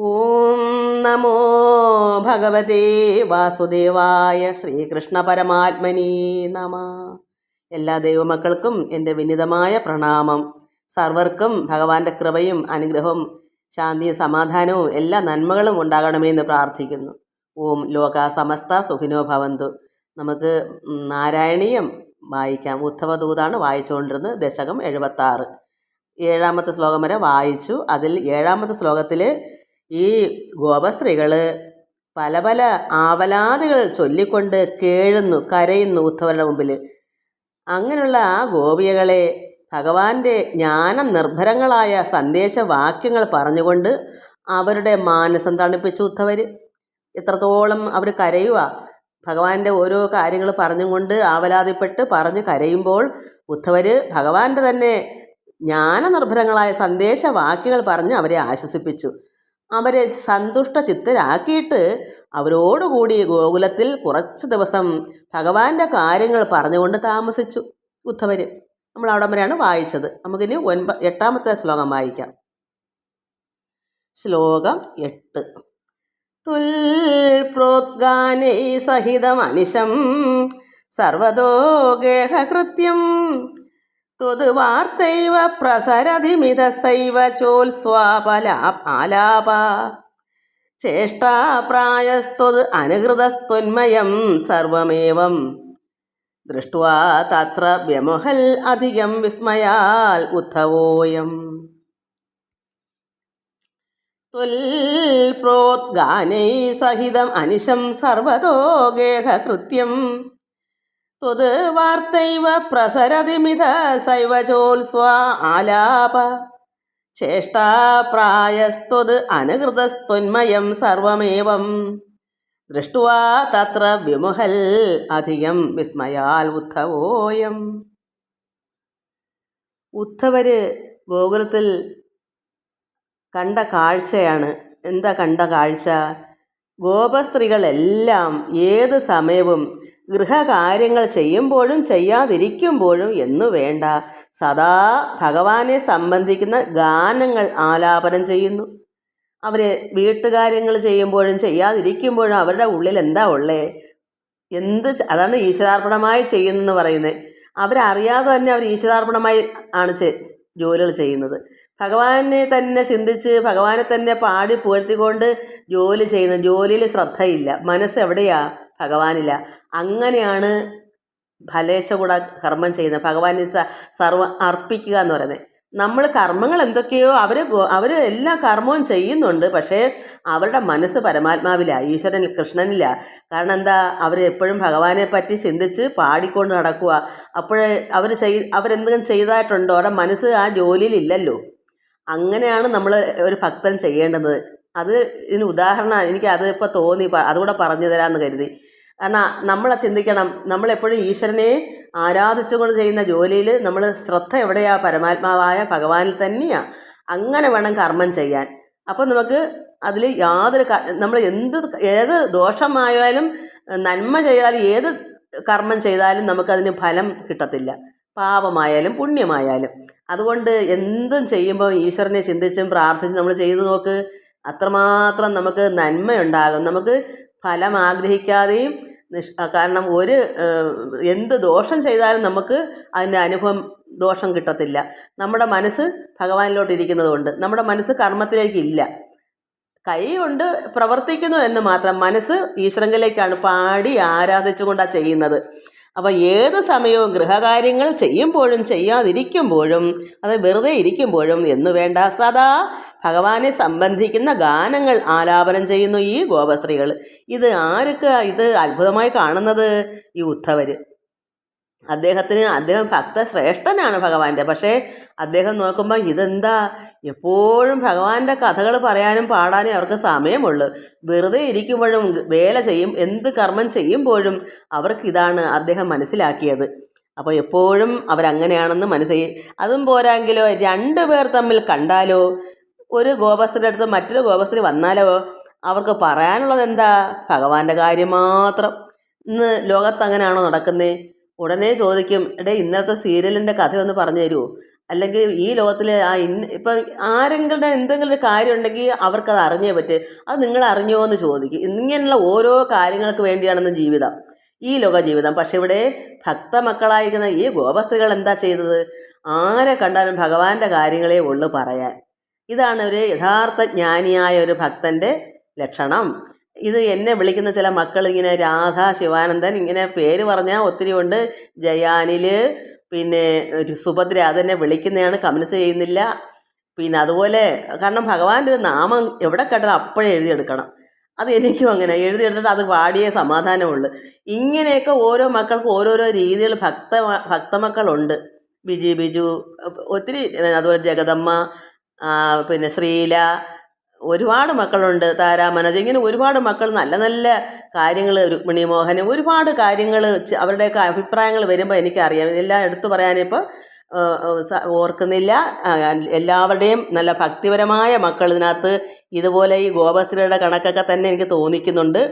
ഓം നമോ ഭഗവതേ വാസുദേവായ ശ്രീകൃഷ്ണ പരമാത്മനീ നമ. എല്ലാ ദൈവമക്കൾക്കും എന്റെ വിനിതമായ പ്രണാമം. സർവർക്കും ഭഗവാന്റെ കൃപയും അനുഗ്രഹവും ശാന്തിയും സമാധാനവും എല്ലാ നന്മകളും ഉണ്ടാകണമെന്ന് പ്രാർത്ഥിക്കുന്നു. ഓം ലോക സമസ്ത സുഖിനോ ഭവന്തു. നമുക്ക് നാരായണീയം വായിക്കാം. ഉദ്ധവദൂതാണ് വായിച്ചുകൊണ്ടിരുന്നത് ദശകം എഴുപത്താറ്. ഏഴാമത്തെ ശ്ലോകം വരെ വായിച്ചു. അതിൽ ഏഴാമത്തെ ശ്ലോകത്തിൽ ഈ ഗോപസ്ത്രീകൾ പല പല ആവലാതികൾ ചൊല്ലിക്കൊണ്ട് കേഴുന്നു കരയുന്നു ഉദ്ധവരുടെ മുമ്പിൽ അങ്ങനെയുള്ള ആ ഗോപികകളെ ഭഗവാന്റെ ജ്ഞാന നിർഭരങ്ങളായ സന്ദേശവാക്യങ്ങൾ പറഞ്ഞുകൊണ്ട് അവരുടെ മാനസം തണുപ്പിച്ചു ഉദ്ധവർ എത്രത്തോളം അവർ കരയുക ഭഗവാന്റെ ഓരോ കാര്യങ്ങൾ പറഞ്ഞുകൊണ്ട് ആവലാതിപ്പെട്ട് പറഞ്ഞ് കരയുമ്പോൾ ഉദ്ധവർ ഭഗവാന്റെ തന്നെ ജ്ഞാനനിർഭരങ്ങളായ സന്ദേശവാക്യങ്ങൾ പറഞ്ഞ് അവരെ ആശ്വസിപ്പിച്ചു. അവരെ സന്തുഷ്ട ചിത്തരാക്കിയിട്ട് അവരോടുകൂടി ഗോകുലത്തിൽ കുറച്ച് ദിവസം ഭഗവാന്റെ കാര്യങ്ങൾ പറഞ്ഞുകൊണ്ട് താമസിച്ചു ഉദ്ധവര്. നമ്മൾ അവിടം വരെയാണ് വായിച്ചത്. നമുക്കിനി ഒൻപ എട്ടാമത്തെ ശ്ലോകം വായിക്കാം. ശ്ലോകം എട്ട്. തുൽപ്രോദ്ഗാനൈ സഹിതമനിശം സർവതോ ഗേഹകൃത്യം ത്വത് വാർത്തൈവ പ്രസരതിമിതസൈവ ചോത്സ്വാപലാ ആലാപ. ചേഷ്ടാപ്രായസ്ത്വത് അനുകൃതസ്ത്വന്മയം സർവമേവം. ദൃഷ്ട്വാ തത്ര വ്യമുഹൽ അധികം വിസ്മയാൽ ഉദ്ധവോയം. ത്വൽപ്രോദ്ഗാനൈ സഹിതം അനിശം സർവതോ ഗേഹകൃത്യം. ത്വത് പ്രസരതിമിത ശൈവചോത്സ്വ ആലാപ. ചേഷ്ടാപ്രായസ്ത്വത് അനുകൃതസ്ത്വന്മയം സർവമേവം. ദൃഷ്ടുവാ തത്ര വിമുഹൽ അധികം വിസ്മയാൽ ഉദ്ധവോയം. ഉദ്ധവര് ഗോകുലത്തിൽ കണ്ട കാഴ്ചയാണ്. എന്താ കണ്ട കാഴ്ച? ഗോപസ്ത്രീകളെല്ലാം ഏത് സമയവും ഗൃഹകാര്യങ്ങൾ ചെയ്യുമ്പോഴും ചെയ്യാതിരിക്കുമ്പോഴും എന്നു വേണ്ട. സദാ ഭഗവാനെ സംബന്ധിക്കുന്ന ഗാനങ്ങൾ ആലാപനം ചെയ്യുന്നു. അവർ വീട്ടുകാര്യങ്ങൾ ചെയ്യുമ്പോഴും ചെയ്യാതിരിക്കുമ്പോഴും അവരുടെ ഉള്ളിൽ എന്താ ഉള്ളേ? എന്ത് അതാണ് ഈശ്വരാർപ്പണമായി ചെയ്യുന്നെന്ന് പറയുന്നത്. അവരറിയാതെ തന്നെ അവർ ഈശ്വരാർപ്പണമായി ആണ് ജോലികൾ ചെയ്യുന്നത്. ഭഗവാനെ തന്നെ ചിന്തിച്ച് ഭഗവാനെ തന്നെ പാടി പുകഴ്ത്തിക്കൊണ്ട് ജോലി ചെയ്യുന്നത് ജോലിയിൽ ശ്രദ്ധയില്ല. മനസ്സ് എവിടെയാ? ഭഗവാനില്ല അങ്ങനെയാണ് ഫലേച്ഛ കൂടെ കർമ്മം ചെയ്യുന്നത്. ഭഗവാനെ സർവ അർപ്പിക്കുക എന്ന് പറയുന്നത്. നമ്മൾ കർമ്മങ്ങൾ എന്തൊക്കെയോ അവർ അവർ എല്ലാ കർമ്മവും ചെയ്യുന്നുണ്ട്. പക്ഷേ അവരുടെ മനസ്സ് പരമാത്മാവില്ല ഈശ്വരൻ കൃഷ്ണനില്ല. കാരണം എന്താ? അവർ എപ്പോഴും ഭഗവാനെ പറ്റി ചിന്തിച്ച് പാടിക്കൊണ്ട് നടക്കുക. അപ്പോഴേ അവർ ചെയ് അവരെന്തെങ്കിലും ചെയ്തതായിട്ടുണ്ടോ അവരുടെ മനസ്സ് ആ ജോലിയിലില്ലല്ലോ അങ്ങനെയാണ് നമ്മൾ ഒരു ഭക്തൻ ചെയ്യേണ്ടത്. അത് ഇതിന് ഉദാഹരണമാണ് എനിക്ക് അത് ഇപ്പോൾ തോന്നി അതുകൂടെ പറഞ്ഞു തരാമെന്ന് കരുതി. കാരണം നമ്മൾ ചിന്തിക്കണം. നമ്മളെപ്പോഴും ഈശ്വരനെ ആരാധിച്ചുകൊണ്ട് ചെയ്യുന്ന ജോലിയിൽ നമ്മൾ ശ്രദ്ധ എവിടെയാണ് പരമാത്മാവായ ഭഗവാനിൽ തന്നെയാണ് അങ്ങനെ വേണം കർമ്മം ചെയ്യാൻ. അപ്പോൾ നമുക്ക് അതിൽ യാതൊരു നമ്മൾ എന്ത് ഏത് ദോഷമായാലും നന്മ ചെയ്താലും ഏത് കർമ്മം ചെയ്താലും നമുക്കതിന് ഫലം കിട്ടത്തില്ല. പാപമായാലും പുണ്യമായാലും. അതുകൊണ്ട് എന്തും ചെയ്യുമ്പോൾ ഈശ്വരനെ ചിന്തിച്ചും പ്രാർത്ഥിച്ചും നമ്മൾ ചെയ്തു നോക്ക്. അത്രമാത്രം നമുക്ക് നന്മയുണ്ടാകും. നമുക്ക് ഫലം ആഗ്രഹിക്കാതെയും നിഷ് കാരണം ഒരു എന്ത് ദോഷം ചെയ്താലും നമുക്ക് അതിന്റെ അനുഭവം ദോഷം കിട്ടത്തില്ല. നമ്മുടെ മനസ്സ് ഭഗവാനിലോട്ട് കൊണ്ട് നമ്മുടെ മനസ്സ് കർമ്മത്തിലേക്കില്ല. കൈ കൊണ്ട് പ്രവർത്തിക്കുന്നു എന്ന് മാത്രം മനസ്സ് ഈശ്വരങ്കിലേക്കാണ് പാടി ആരാധിച്ചുകൊണ്ടാണ് ചെയ്യുന്നത്. അപ്പോൾ ഏത് സമയവും ഗൃഹകാര്യങ്ങൾ ചെയ്യുമ്പോഴും ചെയ്യാതിരിക്കുമ്പോഴും അത് വെറുതെ ഇരിക്കുമ്പോഴും എന്ന് വേണ്ട. സദാ ഭഗവാനെ സംബന്ധിക്കുന്ന ഗാനങ്ങൾ ആലാപനം ചെയ്യുന്നു ഈ ഗോപസ്ത്രീകൾ ഇത് ആർക്ക് ഇത് അത്ഭുതമായി കാണുന്നത്? ഈ ഉദ്ധവർ അദ്ദേഹത്തിന് അദ്ദേഹം ഭക്തശ്രേഷ്ഠനാണ് ഭഗവാന്റെ. പക്ഷേ അദ്ദേഹം നോക്കുമ്പോൾ ഇതെന്താ? എപ്പോഴും ഭഗവാന്റെ കഥകൾ പറയാനും പാടാനും അവർക്ക് സമയമുള്ളൂ. വെറുതെ ഇരിക്കുമ്പോഴും വേല ചെയ്യും എന്ത് കർമ്മം ചെയ്യുമ്പോഴും അവർക്കിതാണ് അദ്ദേഹം മനസ്സിലാക്കിയത്. അപ്പോൾ എപ്പോഴും അവരങ്ങനെയാണെന്ന് മനസ്സിലായി. അതും പോരാങ്കിലോ രണ്ട് പേർ തമ്മിൽ കണ്ടാലോ? ഒരു ഗോപസ്ഥരുടെ അടുത്ത് മറ്റൊരു ഗോപസ്ത്രീ വന്നാലോ? അവർക്ക് പറയാനുള്ളത് എന്താ? ഭഗവാന്റെ കാര്യം മാത്രം. ഇന്ന് ലോകത്ത് അങ്ങനെയാണോ നടക്കുന്നത് ഉടനെ ചോദിക്കും എടേ ഇന്നത്തെ സീരിയലിന്റെ കഥ ഒന്ന് പറഞ്ഞു തരുമോ അല്ലെങ്കിൽ ഈ ലോകത്തിൽ ആ ഇന്ന ഇപ്പം ആരെങ്കിലും എന്തെങ്കിലും ഒരു കാര്യം ഉണ്ടെങ്കിൽ അവർക്കത് അറിഞ്ഞേ പറ്റേ. അത് നിങ്ങൾ അറിഞ്ഞോ എന്ന് ചോദിക്കും. ഇങ്ങനെയുള്ള ഓരോ കാര്യങ്ങൾക്ക് വേണ്ടിയാണെന്ന് ജീവിതം. ഈ ലോക ജീവിതം പക്ഷെ ഇവിടെ ഭക്തമക്കളായിരിക്കുന്ന ഈ ഗോപസ്ത്രീകൾ എന്താ ചെയ്തത് ആരെ കണ്ടാലും ഭഗവാന്റെ കാര്യങ്ങളെ ഉള്ളു പറയാൻ. ഇതാണ് ഒരു യഥാർത്ഥ ജ്ഞാനിയായ ഒരു ഭക്തന്റെ ലക്ഷണം. ഇത് എന്നെ വിളിക്കുന്ന ചില മക്കൾ ഇങ്ങനെ രാധ ശിവാനന്ദൻ ഇങ്ങനെ പേര് പറഞ്ഞാൽ ഒത്തിരി ഉണ്ട്. ജയാനിൽ പിന്നെ ഒരു സുഭദ്ര അതെന്നെ വിളിക്കുന്നതാണ് കമൻസ് ചെയ്യുന്നില്ല. പിന്നെ അതുപോലെ കാരണം ഭഗവാന്റെ ഒരു നാമം എവിടെ കേട്ടാലും അപ്പോഴേ എഴുതിയെടുക്കണം അത് എനിക്കും അങ്ങനെ എഴുതിയെടുത്തിട്ട് അത് പാടിയേ സമാധാനമുള്ളൂ. ഇങ്ങനെയൊക്കെ ഓരോ മക്കൾക്കും ഓരോരോ രീതിയിൽ ഭക്ത ഭക്തമക്കളുണ്ട്. ബിജി ബിജു ഒത്തിരി അതുപോലെ ജഗദമ്മ പിന്നെ ശ്രീല ഒരുപാട് മക്കളുണ്ട് താരാ മനോജ്. ഇങ്ങനെ ഒരുപാട് മക്കൾ നല്ല നല്ല കാര്യങ്ങൾ രുക്മിണി മോഹൻ ഒരുപാട് കാര്യങ്ങൾ അവരുടെയൊക്കെ അഭിപ്രായങ്ങൾ വരുമ്പോൾ എനിക്കറിയാം. ഇതെല്ലാം എടുത്തു പറയാനിപ്പോൾ ഓർക്കുന്നില്ല. എല്ലാവരുടെയും നല്ല ഭക്തിപരമായ മക്കൾ ഇതിനകത്ത് ഇതുപോലെ ഈ ഗോപസ്ത്രീയുടെ കണക്കൊക്കെ തന്നെ എനിക്ക് തോന്നിക്കുന്നുണ്ട്.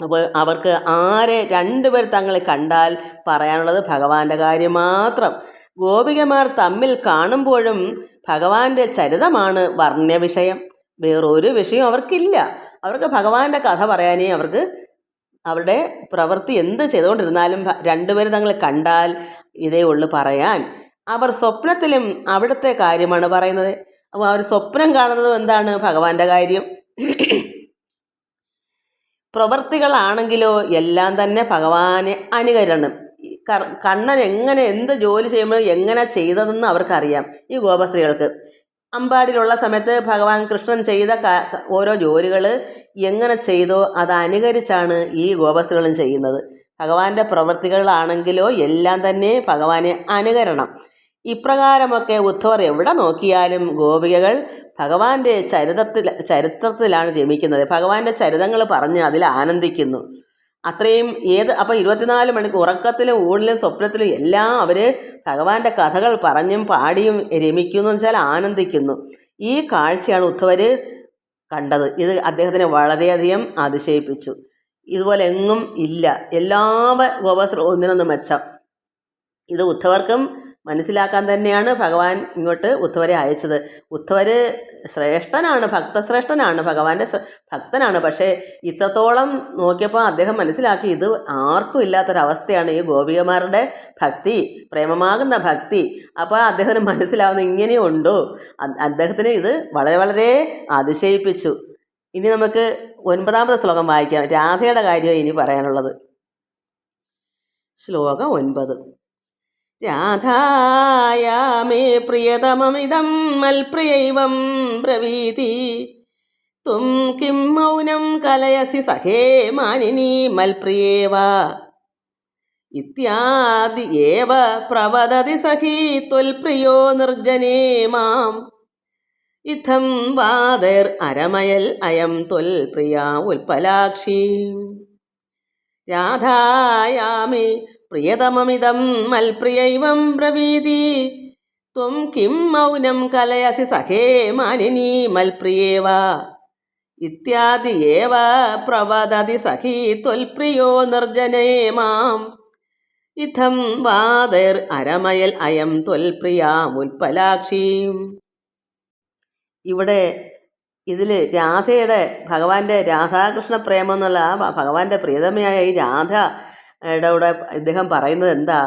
അപ്പോൾ അവർക്ക് ആരെ രണ്ടുപേർ തങ്ങളെ കണ്ടാൽ പറയാനുള്ളത് ഭഗവാന്റെ കാര്യം മാത്രം. ഗോപികമാർ തമ്മിൽ കാണുമ്പോഴും ഭഗവാന്റെ ചരിതമാണ് വർണ വിഷയം. വേറൊരു വിഷയം അവർക്കില്ല. അവർക്ക് ഭഗവാന്റെ കഥ പറയാനേ അവർക്ക് അവരുടെ പ്രവൃത്തി എന്ത് ചെയ്തുകൊണ്ടിരുന്നാലും രണ്ടുപേരും തങ്ങൾ കണ്ടാൽ ഇതേ ഉള്ളു പറയാൻ. അവർ സ്വപ്നത്തിലും അവിടുത്തെ കാര്യമാണ് പറയുന്നത്. അപ്പോൾ അവർ സ്വപ്നം കാണുന്നതും എന്താണ്? ഭഗവാന്റെ കാര്യം. പ്രവൃത്തികളാണെങ്കിലോ എല്ലാം തന്നെ ഭഗവാനെ അനുകരണം. കണ്ണൻ എങ്ങനെ എന്ത് ജോലി ചെയ്യുമ്പോൾ എങ്ങനെ ചെയ്തതെന്ന് അവർക്കറിയാം. ഈ ഗോപസ്ത്രീകൾക്ക്. അമ്പാടിയിലുള്ള സമയത്ത് ഭഗവാൻ കൃഷ്ണൻ ചെയ്ത ഓരോ ജോലികൾ എങ്ങനെ ചെയ്തോ അത് അനുകരിച്ചാണ് ഈ ഗോപസ്ത്രീകളും ചെയ്യുന്നത്. ഭഗവാന്റെ പ്രവൃത്തികളാണെങ്കിലോ എല്ലാം തന്നെ ഭഗവാനെ അനുകരണം. ഇപ്രകാരമൊക്കെ ഉദ്ധവർ എവിടെ നോക്കിയാലും ഗോപികകൾ ഭഗവാന്റെ ചരിതത്തിൽ ചരിത്രത്തിലാണ് രമിക്കുന്നത് ഭഗവാന്റെ ചരിതങ്ങൾ പറഞ്ഞ് അതിൽ ആനന്ദിക്കുന്നു. അത്രയും ഏത് അപ്പോൾ ഇരുപത്തിനാല് മണിക്കൂർ ഉറക്കത്തിലും ഊണിലും സ്വപ്നത്തിലും എല്ലാം അവർ ഭഗവാന്റെ കഥകൾ പറഞ്ഞും പാടിയും രമിക്കുന്നു എന്ന് വെച്ചാൽ ആനന്ദിക്കുന്നു. ഈ കാഴ്ചയാണ് ഉദ്ധവർ കണ്ടത്. ഇത് അദ്ദേഹത്തിനെ വളരെയധികം അതിശയിപ്പിച്ചു. ഇതുപോലെ എങ്ങും ഇല്ല. എല്ലാ ഗോപസ്ര ഒന്നിനൊന്ന് മെച്ചം. ഇത് ഉദ്ധവർക്കും മനസ്സിലാക്കാൻ തന്നെയാണ് ഭഗവാൻ ഇങ്ങോട്ട് ഉദ്ധവരെ അയച്ചത്. ഉദ്ധവർ ശ്രേഷ്ഠനാണ് ഭക്തശ്രേഷ്ഠനാണ് ഭഗവാന്റെ ഭക്തനാണ്. പക്ഷേ ഇത്രത്തോളം നോക്കിയപ്പോൾ അദ്ദേഹം മനസ്സിലാക്കി ഇത് ആർക്കും ഇല്ലാത്തൊരവസ്ഥയാണ് ഈ ഗോപികമാരുടെ ഭക്തി പ്രേമമാകുന്ന ഭക്തി. അപ്പോൾ അദ്ദേഹത്തിന് മനസ്സിലാവുന്ന ഇങ്ങനെയുണ്ടോ അദ്ദേഹത്തിന് ഇത് വളരെ വളരെ അതിശയിപ്പിച്ചു. ഇനി നമുക്ക് ഒൻപതാമത്തെ ശ്ലോകം വായിക്കാം. രാധയുടെ കാര്യമാണ് ഇനി പറയാനുള്ളത്. ശ്ലോകം ഒൻപത്. രാധായാമേ പ്രിയതമമിതം മൽപ്രിയൈവം ബ്രവീതി ത്വം കിം മൗനം കലയസി സഹേ മാനിനി മൽപ്രിയേവ. ഇത്യാദി ഏവ പ്രവദതി സഹി ത്വൽപ്രിയോ നിർജനേ മാം. ഇത്തം വാദർ അരമയൽ അയം ത്വൽപ്രിയ ഉൽപ്പലാക്ഷി രാധായാമി പ്രിയതമമിതം മൽപ്രിയൈവം പ്രവീതി. ത്വം കിം മൗനം കലയസി സഹേ മാനിനി മൽപ്രിയേവ. ഇത്യാദിയേവ പ്രവദതി സഖി ത്വൽപ്രിയോ നിർജനേ മാം. ഇഥം വാദർ അരമയൽ അയം ത്വൽപ്രിയാമുൽപ്പലാക്ഷി ഇവിടെ ഇതിൽ രാധയുടെ ഭഗവാന്റെ രാധാകൃഷ്ണ പ്രേമം എന്നുള്ള ഭഗവാന്റെ പ്രിയതമയായ ഈ രാധയുടെ കൂടെ ഇദ്ദേഹം പറയുന്നത് എന്താ?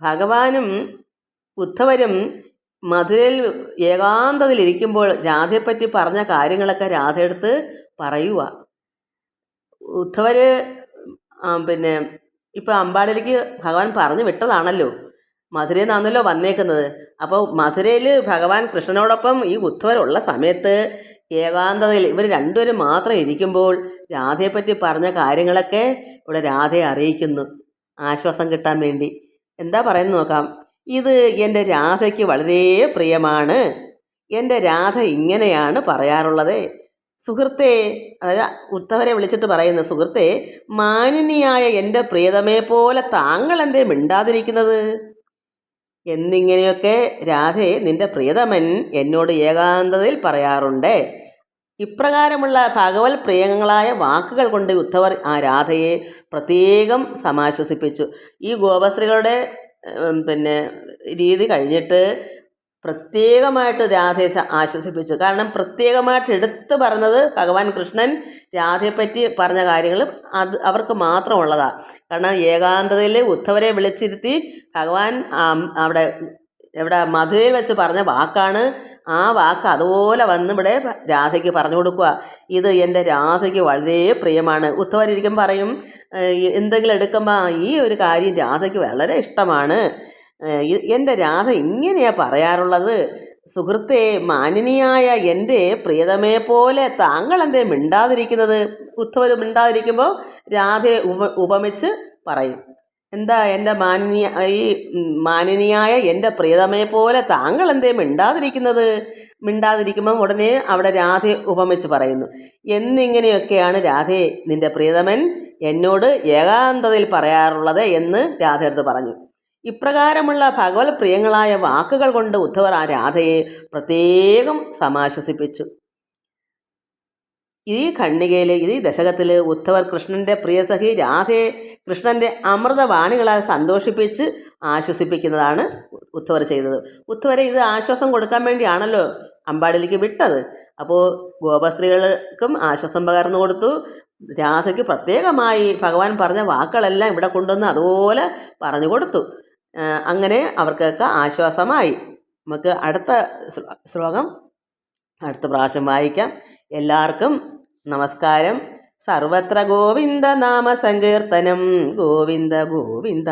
ഭഗവാനും ഉദ്ധവരും മധുരയിൽ ഏകാന്തതയിലിരിക്കുമ്പോൾ രാധയെപ്പറ്റി പറഞ്ഞ കാര്യങ്ങളൊക്കെ രാധയെടുത്ത് പറയുക ഉദ്ധവർ പിന്നെ ഇപ്പം അമ്പാടിലേക്ക് ഭഗവാൻ പറഞ്ഞു വിട്ടതാണല്ലോ. മധുരയിൽ നിന്നാണല്ലോ വന്നേക്കുന്നത്. അപ്പോൾ മധുരയിൽ ഭഗവാൻ കൃഷ്ണനോടൊപ്പം ഈ ഉദ്ധവരുള്ള സമയത്ത് ഏകാന്തതയിൽ ഇവർ രണ്ടുപേരും മാത്രം ഇരിക്കുമ്പോൾ രാധയെപ്പറ്റി പറഞ്ഞ കാര്യങ്ങളൊക്കെ ഇവിടെ രാധയെ അറിയിക്കുന്നു. ആശ്വാസം കിട്ടാൻ വേണ്ടി. എന്താ പറയുന്നത് നോക്കാം. ഇത് എന്റെ രാധയ്ക്ക് വളരെ പ്രിയമാണ്. എന്റെ രാധ ഇങ്ങനെയാണ് പറയാറുള്ളത്. സുഹൃത്തെ അതായത് ഉത്തവരെ വിളിച്ചിട്ട് പറയുന്ന സുഹൃത്തെ മാനിനിയായ എന്റെ പ്രിയതമേ പോലെ താങ്കൾ എന്തേ മിണ്ടാതിരിക്കുന്നത്? എന്നിങ്ങനെയൊക്കെ രാധേ നിന്റെ പ്രിയതമൻ എന്നോട് ഏകാന്തതയിൽ പറയാറുണ്ട്. ഇപ്രകാരമുള്ള ഭഗവത് പ്രിയങ്ങളായ വാക്കുകൾ കൊണ്ട് ഉദ്ധവർ ആ രാധയെ പ്രത്യേകം സമാശ്വസിപ്പിച്ചു. ഈ ഗോപശ്രീകളുടെ പിന്നെ രീതി കഴിഞ്ഞിട്ട് പ്രത്യേകമായിട്ട് രാധയെ ആശ്വസിപ്പിച്ചു. കാരണം പ്രത്യേകമായിട്ട് എടുത്തു പറഞ്ഞത് ഭഗവാൻ കൃഷ്ണൻ രാധയെപ്പറ്റി പറഞ്ഞ കാര്യങ്ങൾ അത് അവർക്ക് മാത്രമുള്ളതാണ് കാരണം ഏകാന്തതയിൽ ഉദ്ധവരെ വിളിച്ചിരുത്തി ഭഗവാൻ അവിടെ എവിടെ മധുരയിൽ വെച്ച് പറഞ്ഞ വാക്കാണ് ആ വാക്ക് അതുപോലെ വന്ന് ഇവിടെ രാധയ്ക്ക് പറഞ്ഞു കൊടുക്കുക ഇത് എന്റെ രാധയ്ക്ക് വളരെ പ്രിയമാണ്. ഉദ്ധവരിക്കും പറയും എന്തെങ്കിലും എടുക്കുമ്പോൾ ഈ ഒരു കാര്യം രാധയ്ക്ക് വളരെ ഇഷ്ടമാണ്. എന്റെ രാധ ഇങ്ങനെയാണ് പറയാറുള്ളത്. സുഹൃത്തെ മാനിനിയായ എന്റെ പ്രിയതമേ പോലെ താങ്കൾ എന്തേ മിണ്ടാതിരിക്കുന്നത്? ഉദ്ധവർ മിണ്ടാതിരിക്കുമ്പോൾ രാധയെ ഉപ ഉപമിച്ച് പറയും. എന്താ എന്റെ മാനിനിയ ഈ മാനിനിയായ എന്റെ പ്രിയതമയെ പോലെ താങ്കൾ എന്തേ മിണ്ടാതിരിക്കുന്നത്? മിണ്ടാതിരിക്കുമ്പം ഉടനെ അവിടെ രാധയെ ഉപമിച്ച് പറയുന്നു. എന്നിങ്ങനെയൊക്കെയാണ് രാധയെ നിന്റെ പ്രിയതമൻ എന്നോട് ഏകാന്തതയിൽ പറയാറുള്ളത് എന്ന് രാധയെടുത്ത് പറഞ്ഞു. ഇപ്രകാരമുള്ള ഭഗവത് പ്രിയങ്ങളായ വാക്കുകൾ കൊണ്ട് ഉദ്ധവർ ആ രാധയെ പ്രത്യേകം സമാശ്വസിപ്പിച്ചു. ഈ ഖണ്ണികയിൽ ഈ ദശകത്തിൽ ഉദ്ധവർ കൃഷ്ണന്റെ പ്രിയസഖി രാധയെ കൃഷ്ണന്റെ അമൃതവാണികളാൽ സന്തോഷിപ്പിച്ച് ആശ്വസിപ്പിക്കുന്നതാണ് ഉദ്ധവർ ചെയ്തത്. ഉദ്ധവരെ ഇത് ആശ്വാസം കൊടുക്കാൻ വേണ്ടിയാണല്ലോ അമ്പാടിലേക്ക് വിട്ടത്. അപ്പോൾ ഗോപസ്ത്രീകൾക്കും ആശ്വാസം പകർന്നു കൊടുത്തു. രാധയ്ക്ക് പ്രത്യേകമായി ഭഗവാൻ പറഞ്ഞ വാക്കുകളെല്ലാം ഇവിടെ കൊണ്ടുവന്ന് അതുപോലെ പറഞ്ഞു കൊടുത്തു. അങ്ങനെ അവർക്കൊക്കെ ആശ്വാസമായി. നമുക്ക് അടുത്ത ശ്ലോകം അടുത്ത പ്രാവശ്യം വായിക്കാം. എല്ലാവർക്കും നമസ്കാരം. സർവത്ര ഗോവിന്ദ നാമ സങ്കീർത്തനം. ഗോവിന്ദ ഗോവിന്ദ.